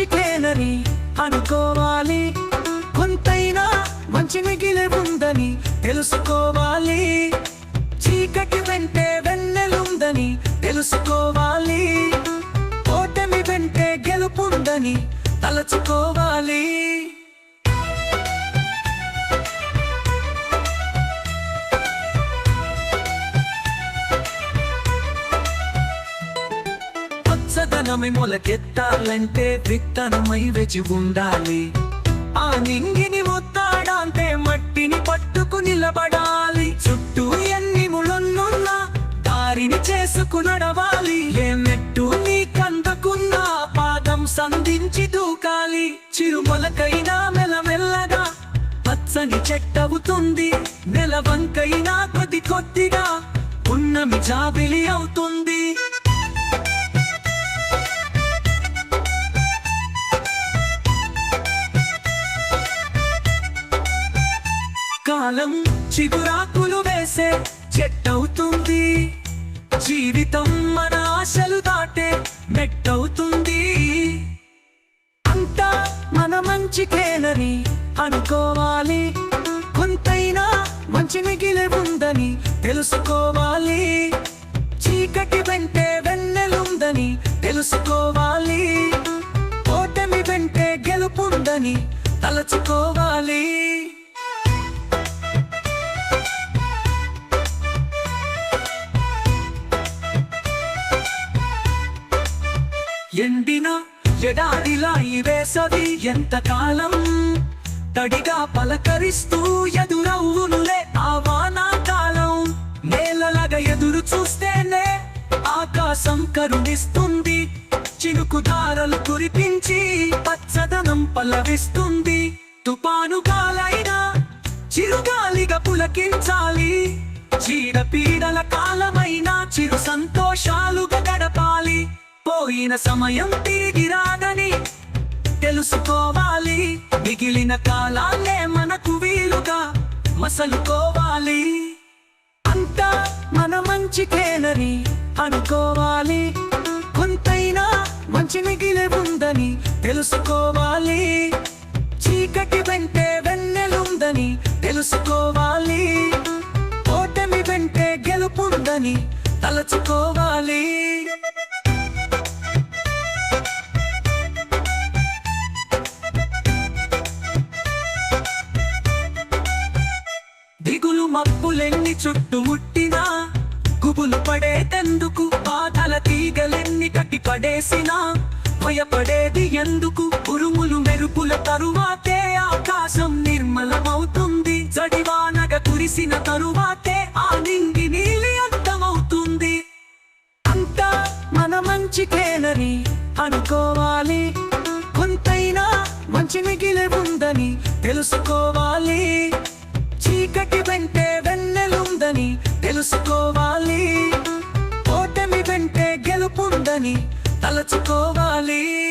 మంచికేనని అనుకోవాలి. కొంతైనా మంచి మిగిలి ఉందని తెలుసుకోవాలి. చీకటి వెంటే వెన్నెలుందని తెలుసుకోవాలి. ఓటమి వెంటే గెలుపుందని తలచుకోవాలి. పచ్చదనమై మొలకెత్తాలంటే విత్తనమై వెచి ఉండాలి. ఆ నింగిని ముత్తాడంటే మట్టిని పట్టుకు నిలబడాలి. చుట్టూ ఎన్ని ముళ్ళున్నా దారిని చేసుకు నడవాలి. ఏ మెట్టు నీ కందకున్నా పాదం సంధించి దూకాలి. చిరుమలకైనా మెల్లమెల్లగా పచ్చని చెట్టవుతుంది. నెలవంకైనా కొద్ది కొద్దిగా ఉన్నమి జాబిలి అవుతుంది. కాలం చిగురాకులు వేసే చెట్టవుతుంది. జీవితం మన ఆశలు దాటే మెట్టవుతుంది. అంతా మన మంచికేనని అనుకోవాలి. కొంతైనా మంచి మిగిలి ఉందని తెలుసుకోవాలి. చీకటి వెంటే వెన్నెలుందని తెలుసుకోవాలి. ఓటమి వెంటే గెలుపుందని తలచుకోవాలి. ఎండిన ఎడారిలా ఈ వేసవి ఎంతకాలం? తడిగా పలకరిస్తూ ఎదురవునులే ఆ వానాకాలం. నేలలాగా ఎదురు చూస్తేనే ఆకాశం కరుణిస్తుంది. చినుకు దారలు కురిపించి పచ్చదనం పలవిస్తుంది. తుపాను కాలైనా చిరుగాలిగా పులకించాలి. చీడ పీడల కాలమైన చిరు సంతోషాలు పోయిన సమయం తిరిగి రాదని తెలుసుకోవాలి. మిగిలిన కాలాలే మనకు వీలుగా మసలుకోవాలి. అంతా మన మంచికేనని అనుకోవాలి. కొంతైనా మంచి మిగిలి ఉందని తెలుసుకోవాలి. చీకటి వెంటే వెన్నెలుందని తెలుసుకోవాలి. ఓటమి వెంటే గెలుపుందని తలచుకోవాలి. మబ్బులు మబ్బులెన్ని చుట్టుముట్టినా గుబులు పడేటెందుకు బాధల తీగలెన్ని కట్టి పడేసినా భయపడేది ఎందుకు? ఉరుములు మెరుపుల తరువాతే ఆకాశం నిర్మలమవుతుంది. జడివానగ కురిసిన తరువాతే ఆ నింగి నీలి అంతమవుతుంది అంతా మన మంచికేనని అనుకోవాలి. కొంతైనా మంచి మిగిలి ఉందని తెలుసుకోవాలి. తలచుకోవాలి.